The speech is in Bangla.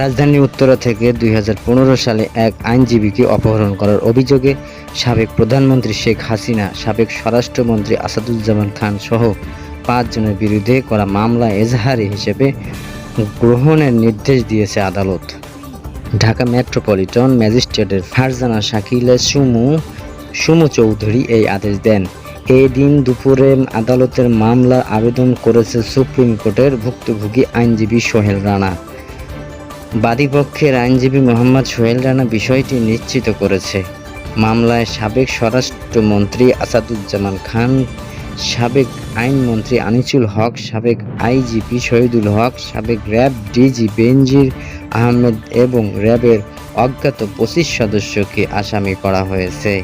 রাজধানী উত্তরা থেকে দুই হাজার পনেরো সালে এক আইনজীবীকে অপহরণ করার অভিযোগে সাবেক প্রধানমন্ত্রী শেখ হাসিনা, সাবেক স্বরাষ্ট্রমন্ত্রী আসাদুজ্জামান খান সহ পাঁচজনের বিরুদ্ধে করা মামলা এজাহারি হিসেবে গ্রহণের নির্দেশ দিয়েছে আদালত। ঢাকা মেট্রোপলিটন ম্যাজিস্ট্রেটের ফারজানা শাকিলে সুমু সুমু চৌধুরী এই আদেশ দেন। এই দিন দুপুরে আদালতের মামলার আবেদন করেছে সুপ্রিম কোর্টের ভুক্তভোগী আইনজীবী সোহেল রানা। বাদীপক্ষের আইনজীবী মোহাম্মদ সোহেল রানা বিষয়টি নিশ্চিত করেছে। মামলায় সাবেক স্বরাষ্ট্রমন্ত্রী আসাদুজ্জামান খান, সাবেক আইনমন্ত্রী আনিসুল হক, সাবেক আইজিপি শহীদুল হক, সাবেক র্যাব ডিজি বেনজির আহমেদ এবং র্যাবের অজ্ঞাত পঁচিশ সদস্যকে আসামি করা হয়েছে।